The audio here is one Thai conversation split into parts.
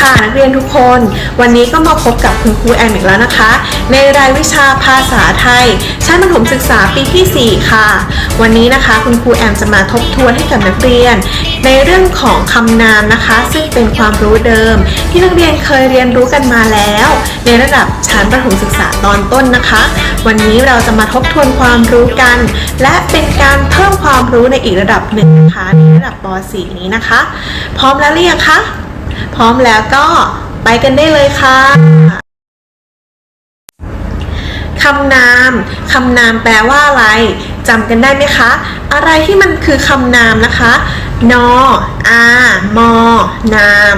ค่ะนักเรียนทุกคน วันนี้ก็มาพบกับคุณครูแอมอีกแล้วนะคะ ในรายวิชาภาษาไทย ชั้นประถมศึกษาปีที่ 4 ค่ะ วันนี้นะคะคุณครูแอมจะมาทบทวนให้กับนักเรียน ในเรื่องของคำนามนะคะ ซึ่งเป็นความรู้เดิม ที่นักเรียนเคยเรียนรู้กันมาแล้ว ในระดับชั้นประถมศึกษาตอนต้นนะคะ วันนี้เราจะมาทบทวนความรู้กัน และเป็นการเพิ่มความรู้ในอีกระดับหนึ่งนะคะในระดับป .4 นี้นะคะ พร้อมแล้วหรือยังคะ พร้อมแล้วก็ไปกันได้เลยค่ะ คำนาม คำนามแปลว่าอะไร จำกันได้ไหมคะ อะไรที่มันคือคำนามนะคะ นออามอนาม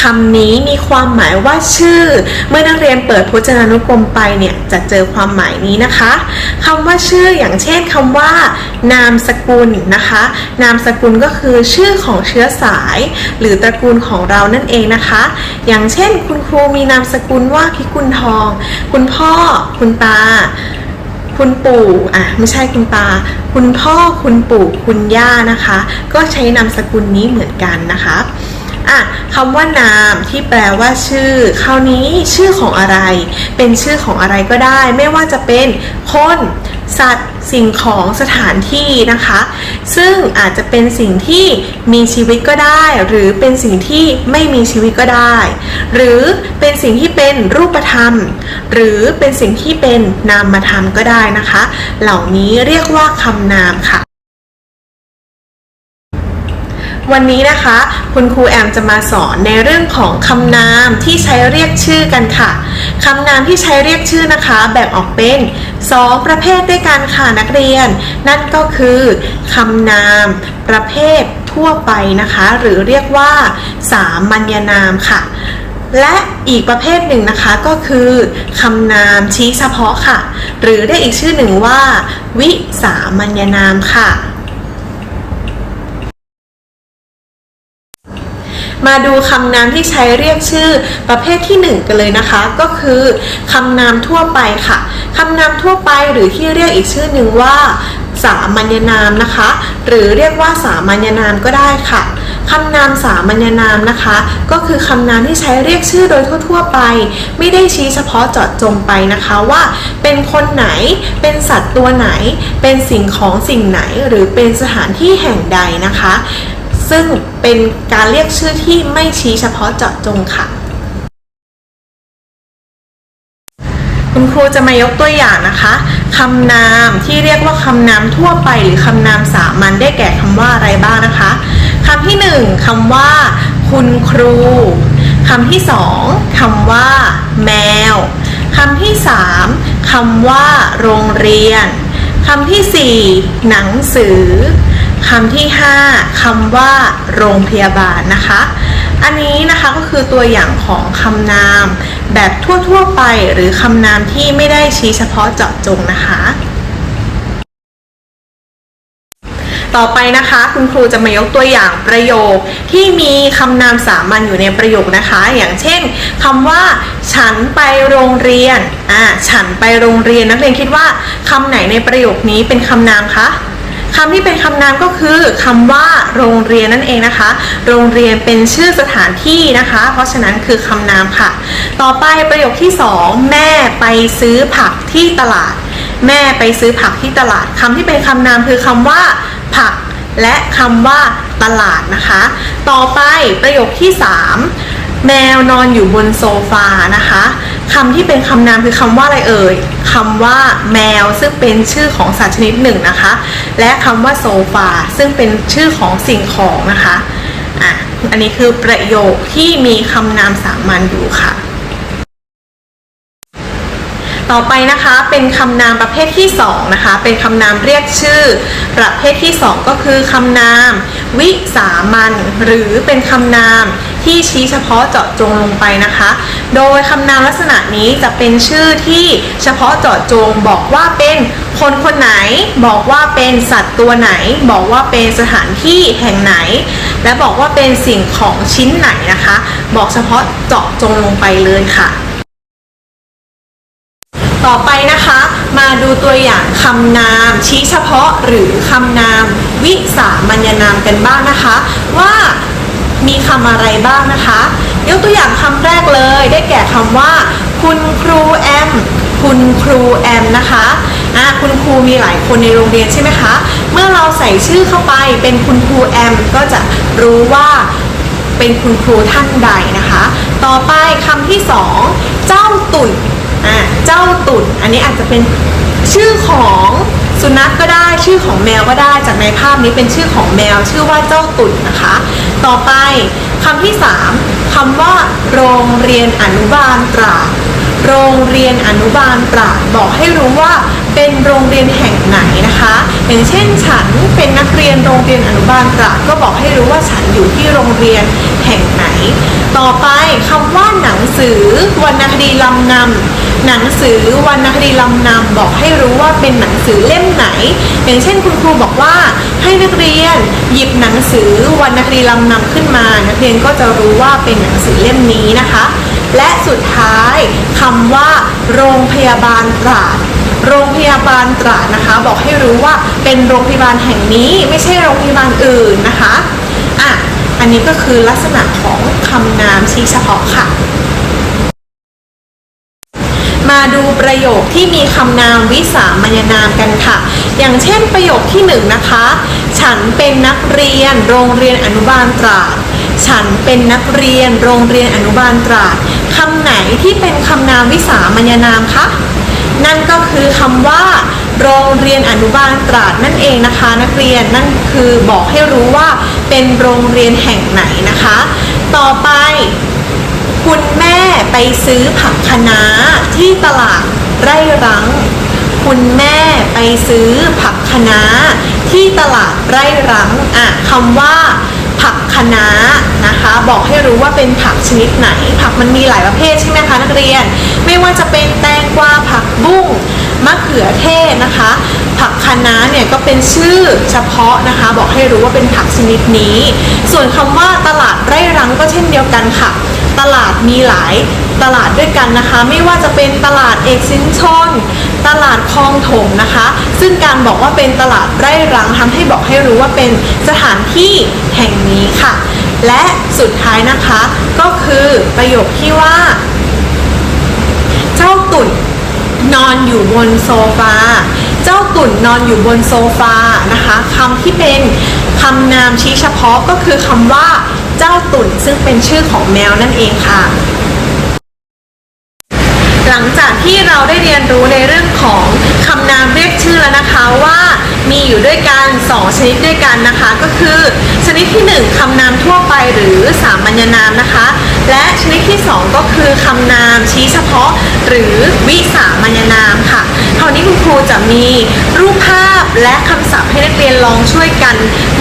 คำนี้มีความหมายว่าชื่อ เมื่อนักเรียนเปิดพจนานุกรมไปเนี่ย จะเจอความหมายนี้นะคะ คำว่าชื่ออย่างเช่นคำว่า นามสกุลนะคะ นามสกุลก็คือชื่อของเชื้อสาย หรือตระกูลของเรานั่นเองนะคะ อย่างเช่น คุณครูมีนามสกุลว่าพิกุลทอง คุณพ่อ คุณตาคุณปู่อะไม่ใช่คุณตา คุณพ่อคุณปู่คุณย่านะคะ ก็ใช้นามสกุลนี้เหมือนกันนะคะ อะคำว่านามที่แปลว่าชื่อ คราวนี้ชื่อของอะไร เป็นชื่อของอะไรก็ได้ ไม่ว่าจะเป็นคนสัตว์สิ่งของสถานที่นะคะ ซึ่งอาจจะเป็นสิ่งที่มีชีวิตก็ได้ หรือเป็นสิ่งที่ไม่มีชีวิตก็ได้ หรือเป็นสิ่งที่เป็นรูปธรรม หรือเป็นสิ่งที่เป็นนามธรรมก็ได้นะคะ เหล่านี้เรียกว่าคำนามค่ะ วันนี้นะคะ คุณครูแอมจะมาสอนในเรื่องของคำนามที่ใช้เรียกชื่อกันค่ะคำนามที่ใช้เรียกชื่อนะคะ แบ่งออกเป็น 2 ประเภทด้วยกันค่ะนักเรียน นั่นก็คือคำนามประเภททั่วไปนะคะ หรือเรียกว่า สามัญนามค่ะและอีกประเภทหนึ่งนะคะก็คือคำนามชี้เฉพาะค่ะ หรือได้อีกชื่อหนึ่งว่า วิสามัญนามค่ะ มาดูคำนามที่ใช้เรียกชื่อประเภทที่ 1 กันเลยนะคะ ก็คือคำนามทั่วไปค่ะคำนามทั่วไปหรือที่เรียกอีกชื่อหนึ่งว่า สามัญนามนะคะ หรือเรียกว่าสามัญนามก็ได้ค่ะคำนามสามัญนามนะคะ ก็คือคำนามที่ใช้เรียกชื่อโดยทั่วๆไป ไม่ได้ชี้เฉพาะเจาะจงไปนะคะว่า เป็นคนไหนเป็นสัตว์ตัวไหน เป็นสิ่งของสิ่งไหน หรือเป็นสถานที่แห่งใดนะคะ ซึ่งเป็นการเรียกชื่อที่ไม่ชี้เฉพาะเจาะจงค่ะ คุณครูจะมายกตัวอย่างนะคะคำนามที่เรียกว่าคำนามทั่วไปหรือคำนามสามัญได้แก่คำว่าอะไรบ้างนะคะคำที่หนึ่งคำว่า คุณครูคำที่สองคำว่า แมวคำที่สามคำว่า โรงเรียนคำที่สี่หนังสือ คำที่ห้าคำว่าโรงพยาบาลนะคะ อันนี้นะคะก็คือตัวอย่างของคำนาม แบบทั่วๆไปหรือคำนามที่ไม่ได้ชี้เฉพาะเจาะจงนะคะ ต่อไปนะคะคุณครูจะมายกตัวอย่างประโยคที่มีคำนามสามัญอยู่ในประโยคนะคะ อย่างเช่นคำว่า ฉันไปโรงเรียนอ่าฉันไปโรงเรียนนักเรียนคิดว่าคำไหนในประโยคนี้เป็นคำนามคะ คำที่เป็นคำนามก็คือคำว่าโรงเรียนนั่นเองนะคะ โรงเรียนเป็นชื่อสถานที่นะคะ เพราะฉะนั้นคือคำนามค่ะ ต่อไปประโยคที่สองแม่ไปซื้อผักที่ตลาด แม่ไปซื้อผักที่ตลาดคำที่เป็นคำนามคือคำว่า ผัก และคำว่าตลาดนะคะ ต่อไปประโยคที่ 3 แมวนอนอยู่บนโซฟานะคะ คำที่เป็นคำนามคือคำว่าอะไรเอ่ยคำว่าแมวซึ่งเป็นชื่อของสัตว์ชนิดหนึ่งนะคะ และคำว่าโซฟาซึ่งเป็นชื่อของสิ่งของนะคะอะอันนี้คือประโยคที่มีคำนามสามัญอยู่ค่ะ ต่อไปนะคะเป็นคำนามประเภทที่2นะคะเป็นคำนามเรียกชื่อ ประเภทที่ 2 ก็คือคำนาม วิสามัญหรือเป็นคำนาม ที่ชี้เฉพาะเจาะจงลงไปนะคะ โดยคำนามลักษณะนี้จะเป็นชื่อที่เฉพาะเจาะจงบอกว่าเป็นคนคนไหน บอกว่าเป็นสัตว์ตัวไหน บอกว่าเป็นสถานที่แห่งไหน และบอกว่าเป็นสิ่งของชิ้นไหนนะคะ บอกเฉพาะเจาะจงลงไปเลยค่ะ ต่อไปนะคะมาดูตัวอย่างคำนาม ชี้เฉพาะหรือคำนาม วิสามัญนามกันบ้างนะคะ ว่า มีคำอะไรบ้างนะคะ ยกตัวอย่างคำแรกเลย ได้แก่คำว่า คุณครูแอม คุณครูแอมนะคะอะคุณครูมีหลายคนในโรงเรียนใช่ไหมคะ เมื่อเราใส่ชื่อเข้าไปเป็นคุณครูแอม ก็จะรู้ว่าเป็นคุณครูท่านใดนะคะ ต่อไปคำที่สองเจ้าตุ่นอ่าเจ้าตุ่น อันนี้อาจจะเป็นชื่อของ สุนัขก็ได้ชื่อของแมวก็ได้จากในภาพนี้เป็นชื่อของแมว ชื่อว่าเจ้าตุ่นนะคะ ต่อไปคำที่สามคำว่า โรงเรียนอนุบาลตราดโรงเรียนอนุบาลตราดบอกให้รู้ว่าเป็นโรงเรียนแห่งไหนนะคะ อย่างเช่นฉันเป็นนักเรียนโรงเรียนอนุบาลตราดก็บอกให้รู้ว่าฉันอยู่ที่โรงเรียนแห่งไหน ต่อไปคำว่าหนังสือวรรณคดีลำนำหนังสือวรรณคดีลำนำบอกให้รู้ว่าเป็นหนังสือเล่มไหน อย่างเช่นคุณครูบอกว่าให้นักเรียนหยิบหนังสือวรรณคดีลำนำขึ้นมา นักเรียนก็จะรู้ว่าเป็นหนังสือเล่มนี้นะคะ และสุดท้ายคำว่า โรงพยาบาลตราดโรงพยาบาลตราดนะคะ บอกให้รู้ว่าเป็นโรงพยาบาลแห่งนี้ ไม่ใช่โรงพยาบาลอื่นนะคะอะอันนี้ก็คือลักษณะของคำนามชี้เฉพาะค่ะ มาดูประโยคที่มีคำนามวิสามัญนามกันค่ะ อย่างเช่นประโยคที่หนึ่งนะคะ ฉันเป็นนักเรียนโรงเรียนอนุบาลตราด ฉันเป็นนักเรียนโรงเรียนอนุบาลตราดคำไหนที่เป็นคำนามวิสามัญนามคะนั่นก็คือคำว่า โรงเรียนอนุบาลตราดนั่นเองนะคะ นักเรียนนั่นคือบอกให้รู้ว่าเป็นโรงเรียนแห่งไหนนะคะ ต่อไป คุณแม่ไปซื้อผักคะน้าที่ตลาดไร่รัง คุณแม่ไปซื้อผักคะน้าที่ตลาดไร่รังอะคำว่าผักคะน้านะคะ บอกให้รู้ว่าเป็นผักชนิดไหน ผักมันมีหลายประเภทใช่ไหมคะนักเรียน ไม่ว่าจะเป็นแตงกวาผักบุ้งมะเขือเทศนะคะ ผักคะน้าเนี่ยก็เป็นชื่อเฉพาะนะคะ บอกให้รู้ว่าเป็นผักชนิดนี้ ส่วนคำว่าตลาดไร่รังก็เช่นเดียวกันค่ะ ตลาดมีหลายตลาดด้วยกันนะคะ ไม่ว่าจะเป็นตลาดเอกสินชนตลาดคลองถมนะคะ ซึ่งการบอกว่าเป็นตลาดไร่รังทำให้บอกให้รู้ว่าเป็นสถานที่แห่งนี้ค่ะ และสุดท้ายนะคะก็คือประโยคที่ว่า เจ้าตุ่นนอนอยู่บนโซฟา เจ้าตุ่นนอนอยู่บนโซฟานะคะคำที่เป็นคำนามชี้เฉพาะก็คือคำว่า เจ้าตุ่นซึ่งเป็นชื่อของแมวนั่นเองค่ะ หลังจากที่เราได้เรียนรู้ในเรื่องของคำนามเรียกชื่อแล้วนะคะว่ามีอยู่ด้วยกัน 2 ชนิดด้วยกันนะคะ ก็คือ ชนิดที่ 1คำนามทั่วไปหรือสามัญนามนะคะ และชนิดที่ 2 ก็คือคำนามชี้เฉพาะ หรือวิสามัญนามค่ะคราวนี้คุณครูจะมีรูปภาพและคำศัพท์ให้นักเรียนลองช่วยกัน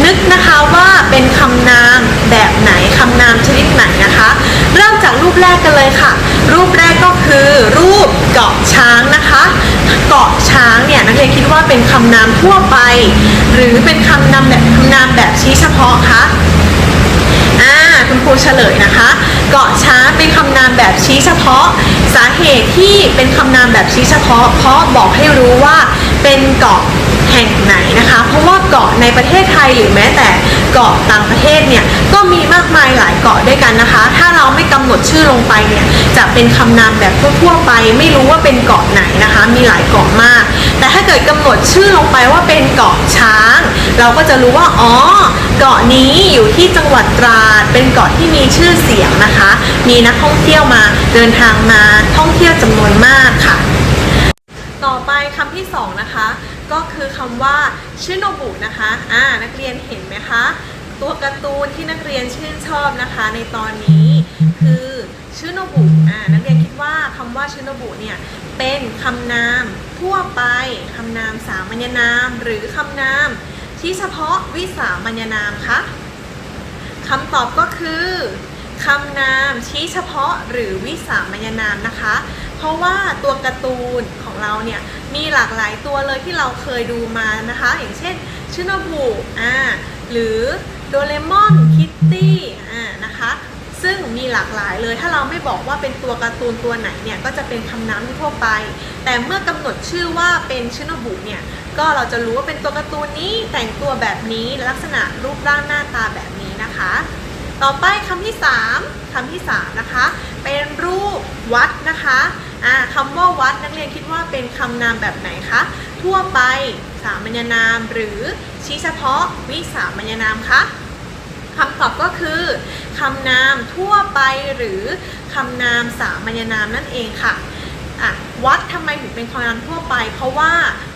นึกนะคะว่าเป็นคำนามแบบไหนคำนามชนิดไหนนะคะ เริ่มจากรูปแรกกันเลยค่ะ รูปแรกก็คือ รูปเกาะช้างนะคะ เกาะช้างเนี่ยนักเรียนคิดว่าเป็นคำนามทั่วไป หรือเป็นคำนามแบบคำนามแบบชี้เฉพาะคะอ่าคุณครูเฉลยนะคะ เกาะช้างเป็นคำนามแบบชี้เฉพาะ สาเหตุที่เป็นคำนามแบบชี้เฉพาะ เพราะบอกให้รู้ว่าเป็นเกาะแห่งไหนนะคะ เพราะว่าเกาะในประเทศไทยหรือแม้แต่ เกาะต่างประเทศเนี่ยก็มีมากมายหลายเกาะด้วยกันนะคะ ถ้าเราไม่กำหนดชื่อลงไปเนี่ยจะเป็นคำนามแบบทั่วๆไป ไม่รู้ว่าเป็นเกาะไหนนะคะ มีหลายเกาะมาก แต่ถ้าเกิดกำหนดชื่อลงไปว่าเป็นเกาะช้าง เราก็จะรู้ว่าอ๋อเกาะนี้อยู่ที่จังหวัดตราดเป็นเกาะที่มีชื่อเสียงนะคะ มีนักท่องเที่ยวมาเดินทางมาท่องเที่ยวจำนวนมากค่ะ ต่อไปคำที่สองนะคะ ก็คือคำว่าชิโนบุนะคะอ่านักเรียนเห็นไหมคะ ตัวการ์ตูนที่นักเรียนชื่นชอบนะคะ ในตอนนี้คือชิโนบุอ่านักเรียนคิดว่าคำว่าชิโนบุเนี่ยเป็นคำนามทั่วไปคำนามสามัญนาม หรือคำนามที่เฉพาะวิสามัญนามคะคำตอบก็คือคำนามชี้เฉพาะหรือวิสามัญนามนะคะ เพราะว่าตัวการ์ตูนของเราเนี่ยมีหลากหลายตัวเลยที่เราเคยดูมานะคะ อย่างเช่นชิโนบุอ่าหรือโดเรมอนคิตตี้อ่านะคะซึ่งมีหลากหลายเลยถ้าเราไม่บอกว่าเป็นตัวการ์ตูนตัวไหนเนี่ยก็จะเป็นคำนามทั่วไป แต่เมื่อกำหนดชื่อว่าเป็นชิโนบุเนี่ยก็เราจะรู้ว่าเป็นตัวการ์ตูนนี้แต่งตัวแบบนี้ลักษณะรูปร่างหน้าตาแบบนี้นะคะ ต่อไปคำที่ 3คำที่3นะคะเป็นรูปวัดนะคะ คำว่าวัดนักเรียนคิดว่าเป็นคำนามแบบไหนคะ ทั่วไปสามัญนามหรือชี้เฉพาะวิสามัญนามคะคำตอบก็คือคำนามทั่วไปหรือคำนามสามัญนามนั่นเองค่ะอะวัดทำไมถึงเป็นคำนามทั่วไป เพราะว่า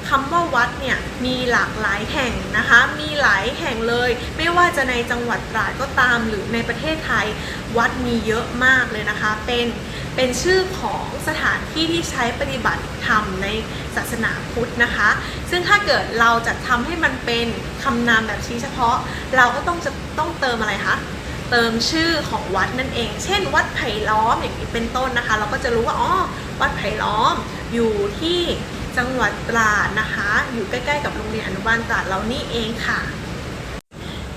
คำว่าวัดเนี่ยมีหลากหลายแห่งนะคะ มีหลายแห่งเลย ไม่ว่าจะในจังหวัดตราดก็ตามหรือในประเทศไทย วัดมีเยอะมากเลยนะคะ เป็น เป็นชื่อของสถานที่ที่ใช้ปฏิบัติธรรมในศาสนาพุทธนะคะ ซึ่งถ้าเกิดเราจะทำให้มันเป็นคำนามแบบชี้เฉพาะ เราก็ต้องจะต้องเติมอะไรคะเติมชื่อของวัดนั่นเอง เช่น วัดไผ่ล้อมอย่างนี้เป็นต้นนะคะ เราก็จะรู้ว่าอ๋อวัดไผ่ล้อมอยู่ที่จังหวัดตราดนะคะ อยู่ใกล้ๆ กับโรงเรียนอนุบาลตราดเรานี่เองค่ะ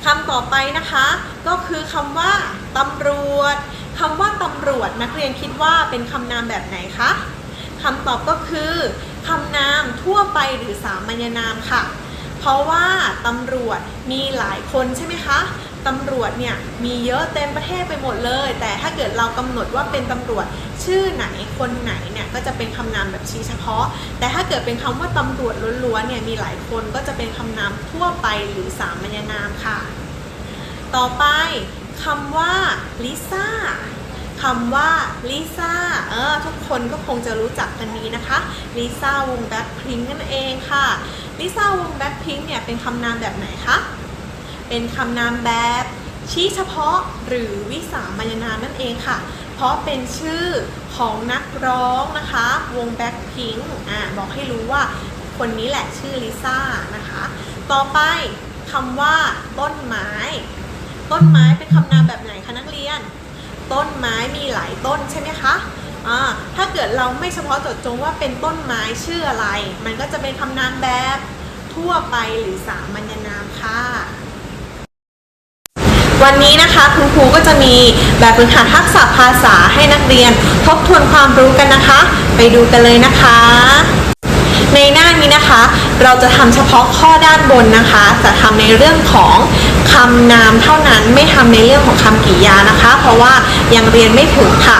คำต่อไปนะคะ ก็คือคำว่าตำรวจ คำว่าตำรวจนักเรียนคิดว่าเป็นคำนามแบบไหนคะคำตอบก็คือคำนามทั่วไปหรือสามัญนามค่ะ เพราะว่าตำรวจมีหลายคนใช่ไหมคะตำรวจเนี่ยมีเยอะเต็มประเทศไปหมดเลย แต่ถ้าเกิดเรากำหนดว่าเป็นตำรวจชื่อไหนคนไหนเนี่ยก็จะเป็นคำนามแบบชี้เฉพาะ แต่ถ้าเกิดเป็นคำว่าตำรวจล้วนๆเนี่ยมีหลายคนก็จะเป็นคำนามทั่วไปหรือสามัญนามค่ะ ต่อไป คำว่าลิซ่าคำว่าลิซ่าเออทุกคนก็คงจะรู้จักกันดีนะคะลิซ่าวงแบ็คพิงนั่นเองค่ะลิซ่าวงแบ็คพิงเนี่ยเป็นคำนามแบบไหนคะเป็นคำนามแบบชี้เฉพาะหรือวิสามัญนามนั่นเองค่ะ เพราะเป็นชื่อของนักร้องนะคะ วงแบ็คพิงอ่าบอกให้รู้ว่าคนนี้แหละชื่อลิซ่านะคะ ต่อไปคำว่าต้นไม้ ต้นไม้เป็นคำนามแบบไหนคะนักเรียน ต้นไม้มีหลายต้นใช่ไหมคะอ่าถ้าเกิดเราไม่เฉพาะจาะจงว่าเป็นต้นไม้ชื่ออะไร มันก็จะเป็นคำนามแบบทั่วไปหรือสามัญนามค่ะ วันนี้นะคะคุณครูก็จะมีแบบฝึกหัดทักษะภาษาให้นักเรียน ทบทวนความรู้กันนะคะ ไปดูกันเลยนะคะ ในหน้านี้นะคะ เราจะทำเฉพาะข้อด้านบนนะคะ จะทำในเรื่องของ คำนามเท่านั้นไม่ทำในเรื่องของคำกริยานะคะ เพราะว่ายังเรียนไม่ถึงค่ะ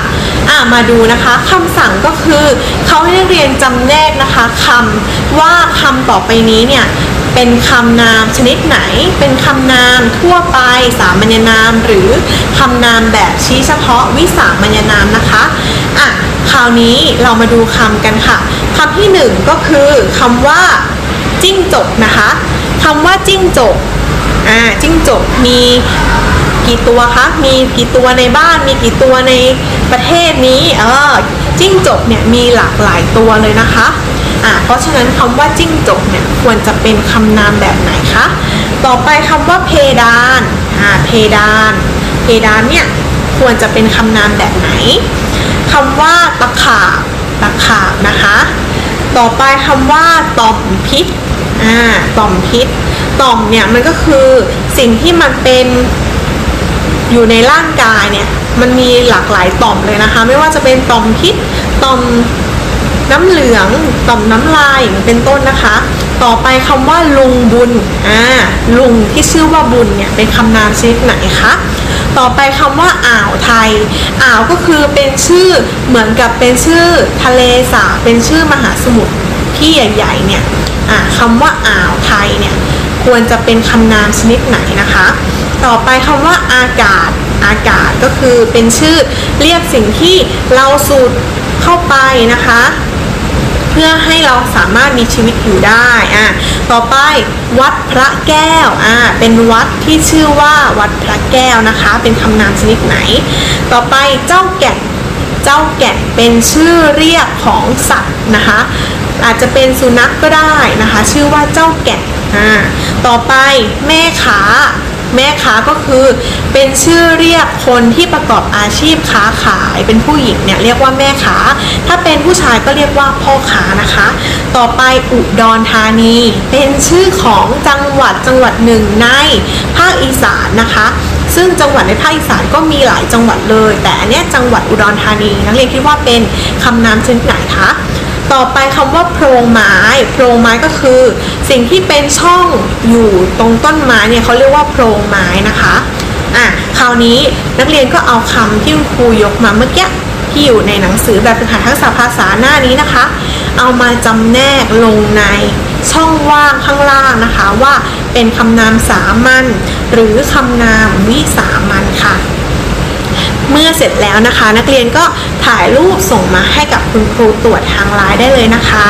อะมาดูนะคะคำสั่งก็คือเขาให้นักเรียนจำแนกนะคะคำว่าคำต่อไปนี้เนี่ยเป็นคำนามชนิดไหน เป็นคำนามทั่วไป สามัญนาม หรือคำนามแบบชี้เฉพาะวิสามัญนามนะคะอะคราวนี้เรามาดูคำกันค่ะคำที่หนึ่งก็คือคำว่าจิ้งจกนะคะคำว่าจิ้งจก อ่าจิ้งจกมีกี่ตัวคะ มีกี่ตัวในบ้าน มีกี่ตัวในประเทศนี้ เออ จิ้งจกเนี่ยมีหลากหลายตัวเลยนะคะ อ่าเพราะฉะนั้นคำว่าจิ้งจกเนี่ยควรจะเป็นคำนามแบบไหนคะ ต่อไปคำว่าเพดาน อ่า เพดาน เพดานเนี่ยควรจะเป็นคำนามแบบไหน คำว่าตะขาบ ตะขาบนะคะ ต่อไปคำว่าต่อมพิษ อ่า ต่อมพิษ ต่อมเนี่ยมันก็คือสิ่งที่มันเป็นอยู่ในร่างกายเนี่ยมันมีหลากหลายต่อมเลยนะคะ ไม่ว่าจะเป็นต่อมพิษต่อมน้ำเหลืองต่อมน้ำลายอย่างเป็นต้นนะคะ ต่อไปคำว่าลุงบุญอ่าลุงที่ชื่อว่าบุญเนี่ยเป็นคำนามชนิดไหนคะต่อไปคำว่าอ่าวไทย อ่าวก็คือเป็นชื่อเหมือนกับเป็นชื่อทะเลสาบเป็นชื่อมหาสมุทรที่ใหญ่ๆเนี่ยอ่าคำว่าอ่าวไทยเนี่ย ควรจะเป็นคำนามชนิดไหนนะคะ ต่อไปคำว่าอากาศ อากาศก็คือเป็นชื่อเรียกสิ่งที่เราสูดเข้าไปนะคะ เพื่อให้เราสามารถมีชีวิตอยู่ได้อะต่อไปวัดพระแก้วอ่าเป็นวัดที่ชื่อว่าวัดพระแก้วนะคะ เป็นคำนามชนิดไหน ต่อไปเจ้าแก่นเจ้าแก่นเป็นชื่อเรียกของสัตว์นะคะ อาจจะเป็นสุนัขก็ได้นะคะ ชื่อว่าเจ้าแก่นอ่าต่อไปแม่ค้าแม่ค้าก็คือเป็นชื่อเรียกคนที่ประกอบอาชีพค้าขายเป็นผู้หญิงเนี่ยเรียกว่าแม่ค้า ถ้าเป็นผู้ชายก็เรียกว่าพ่อค้านะคะ ต่อไปอุดรธานี เป็นชื่อของจังหวัดจังหวัดหนึ่งในภาคอีสานนะคะ ซึ่งจังหวัดในภาคอีสานก็มีหลายจังหวัดเลย แต่อันเนี้ยจังหวัดอุดรธานีนักเรียนคิดว่าเป็นคำนามชนิดไหนคะ ต่อไปคำว่าโพรงไม้โพรงไม้ก็คือ สิ่งที่เป็นช่องอยู่ตรงต้นไม้เนี่ยเขาเรียกว่าโพรงไม้นะคะอะคราวนี้นักเรียนก็เอาคำที่ครูยกมาเมื่อกี้ที่อยู่ในหนังสือแบบฝึกหัดทักษะภาษาหน้านี้นะคะ เอามาจำแนกลงในช่องว่างข้างล่างนะคะ ว่าเป็นคำนามสามัญหรือคำนามวิสามัญค่ะ เมื่อเสร็จแล้วนะคะ นักเรียนก็ถ่ายรูปส่งมาให้กับคุณครูตรวจทางไลน์ได้เลยนะคะ